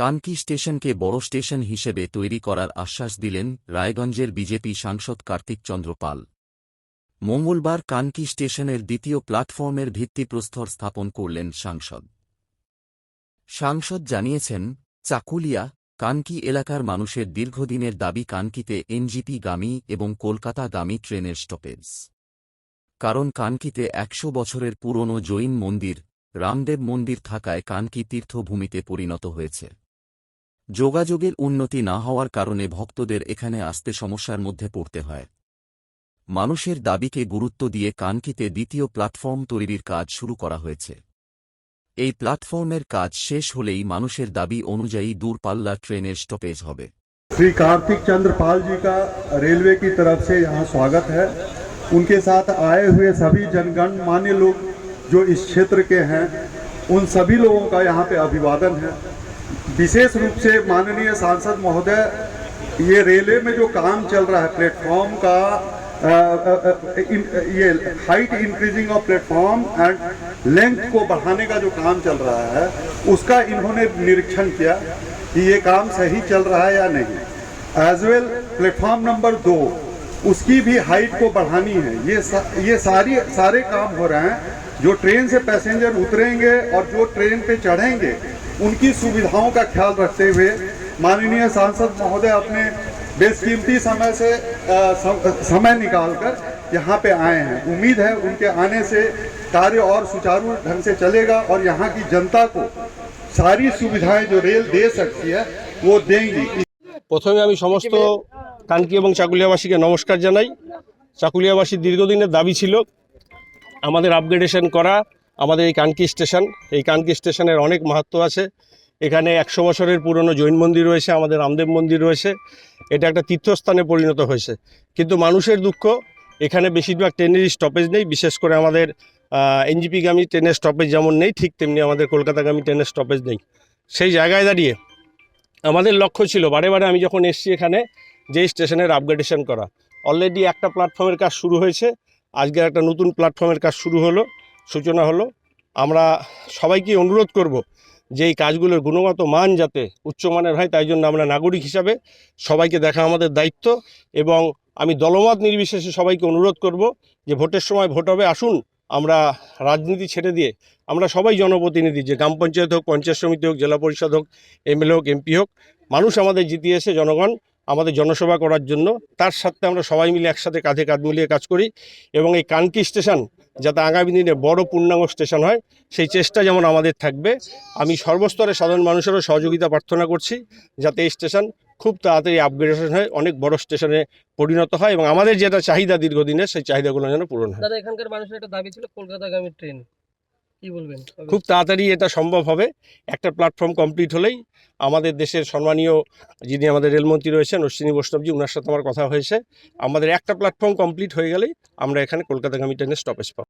কানকি স্টেশনকে বড় স্টেশন হিসেবে তৈরি করার আশ্বাস দিলেন রায়গঞ্জের বিজেপি সাংসদ কার্তিক চন্দ্র পাল। মঙ্গলবার কানকি স্টেশনের দ্বিতীয় প্ল্যাটফর্মের ভিত্তিপ্রস্তর স্থাপন করলেন সাংসদ। সাংসদ জানিয়েছেন, চাকুলিয়া, কানকি এলাকার মানুষের দীর্ঘদিনের দাবি কানকিতে এনজিপিগামী এবং কলকাতা কলকাতাগামী ট্রেনের স্টপেজ। কারণ কানকিতে একশো বছরের পুরনো জৈন মন্দির, রামদেব মন্দির থাকায় কানকি তীর্থভূমিতে পরিণত হয়েছে। যোগাযোগের উন্নতি না হওয়ার কারণে ভক্তদের এখানে আসতে সমস্যার মধ্যে পড়তে হয় মানুষের দাবিকে গুরুত্ব দিয়ে কানকিতে দ্বিতীয় প্ল্যাটফর্ম তৈরির কাজ শুরু করা হয়েছে এই প্ল্যাটফর্মের কাজ শেষ হলেই মানুষের দাবি অনুযায়ী দূরপাল্লা ট্রেনের স্টপেজ হবে श्री कार्तिक चंद्र पाल जी का रेलवे की तरफ से यहाँ स्वागत है उनके साथ आए हुए सभी जनगण मान्य लोग जो इस क्षेत्र के हैं उन सभी लोगों का यहाँ पे अभिवादन है विशेष रूप से माननीय सांसद महोदय ये रेलवे में जो काम चल रहा है प्लेटफॉर्म का अ, अ, अ, इन- ये height increasing of platform and length को बढ़ाने का जो काम चल रहा है उसका इन्होंने निरीक्षण किया कि ये काम सही चल रहा है या नहीं। एज वेल प्लेटफॉर्म नंबर दो उसकी भी हाइट को बढ़ानी है। ये सा, ये सारी सारे काम हो रहे हैं। जो ट्रेन से पैसेंजर उतरेंगे और जो ट्रेन पे चढ़ेंगे उनकी सुविधाओं का ख्याल रखते हुए माननीय सांसद महोदय अपने बेशकीमती समय से अ, सम- समय निकालकर यहाँ पे आए हैं उम्मीद है उनके आने से कार्य और सुचारू ढंग से चलेगा और यहाँ की जनता को सारी सुविधाएं जो रेल दे सकती है वो देंगी প্রথমে আমি সমস্ত কানকি এবং চাকুলিয়াবাসীকে নমস্কার জানাই চাকুলিয়াবাসীর দীর্ঘদিনের দাবি ছিল আমাদের আপগ্রেডেশন করা আমাদের এই কানকি স্টেশন, এই কানকি স্টেশনের অনেক মাহাত্ম আছে। এখানে একশো বছরের পুরনো জৈন মন্দির রয়েছে, আমাদের রামদেব মন্দির রয়েছে। এটা একটা তীর্থস্থানে পরিণত হয়েছে। কিন্তু মানুষের দুঃখ, এখানে বেশিরভাগ ট্রেনেরই স্টপেজ নেই, বিশেষ করে আমাদের এনজিপিগামী ট্রেনের স্টপেজ যেমন নেই, ঠিক তেমনি আমাদের কলকাতাগামী ট্রেনের স্টপেজ নেই। সেই জায়গায় দাঁড়িয়ে আমাদের লক্ষ্য ছিল, বারে বারে আমি যখন এসছি এখানে, যে স্টেশনের আপগ্রেডেশন করা। অলরেডি একটা প্ল্যাটফর্মের কাজ শুরু হয়েছে আজকে একটা নতুন প্ল্যাটফর্মের কাজ শুরু হলো। সূচনা হলো, আমরা সবাইকে অনুরোধ করব যে এই কাজগুলোর গুণগত মান যাতে উচ্চমানের হয়, তাই জন্য আমরা নাগরিক হিসাবে সবাইকে দেখা আমাদের দায়িত্ব এবং আমি দলমত নির্বিশেষে সবাইকে অনুরোধ করব যে ভোটের সময় ভোট হবে, আসুন আমরা রাজনীতি ছেড়ে দিয়ে আমরা সবাই জনপ্রতিনিধি, যে গ্রাম পঞ্চায়েত হোক, পঞ্চায়েত সমিতি হোক, জেলা পরিষদ হোক, এমএলএ হোক, এমপি হোক, মানুষ আমাদের জিতিয়েছে, জনগণ আমাদের জনসভা করার জন্য। তার সাথে আমরা সবাই মিলে একসাথে কাঁধে কাঁধ মিলিয়ে কাজ করি এবং এই কানকি স্টেশন যাতে আগামী দিনে বড় পূর্ণাঙ্গ স্টেশন হয় সেই চেষ্টা যেমন আমাদের থাকবে আমি সর্বস্তরে সাধারণ মানুষেরও সহযোগিতা প্রার্থনা করছি যাতে এই স্টেশন খুব তাড়াতাড়ি আপগ্রেডেশন হয় অনেক বড় স্টেশনে পরিণত হয় এবং আমাদের যেটা চাহিদা দীর্ঘদিনের সেই চাহিদাগুলো যেন পূরণ হয়। দাদা এখানকার মানুষের একটা দাবি ছিল কলকাতাগামী ট্রেন। কি বলবেন? খুব তাড়াতাড়ি এটা সম্ভব হবে। একটা প্ল্যাটফর্ম কমপ্লিট হলেই আমাদের দেশের সম্মানীয় যিনি আমাদের রেলমন্ত্রী রয়েছেন অশ্বিনী বৈষ্ণবজি ওনার সাথে আমার কথা হয়েছে। আমাদের একটা প্ল্যাটফর্ম কমপ্লিট হয়ে গেলেই আমরা এখানে কলকাতাগামী ট্রেনের স্টপেজ পাবো।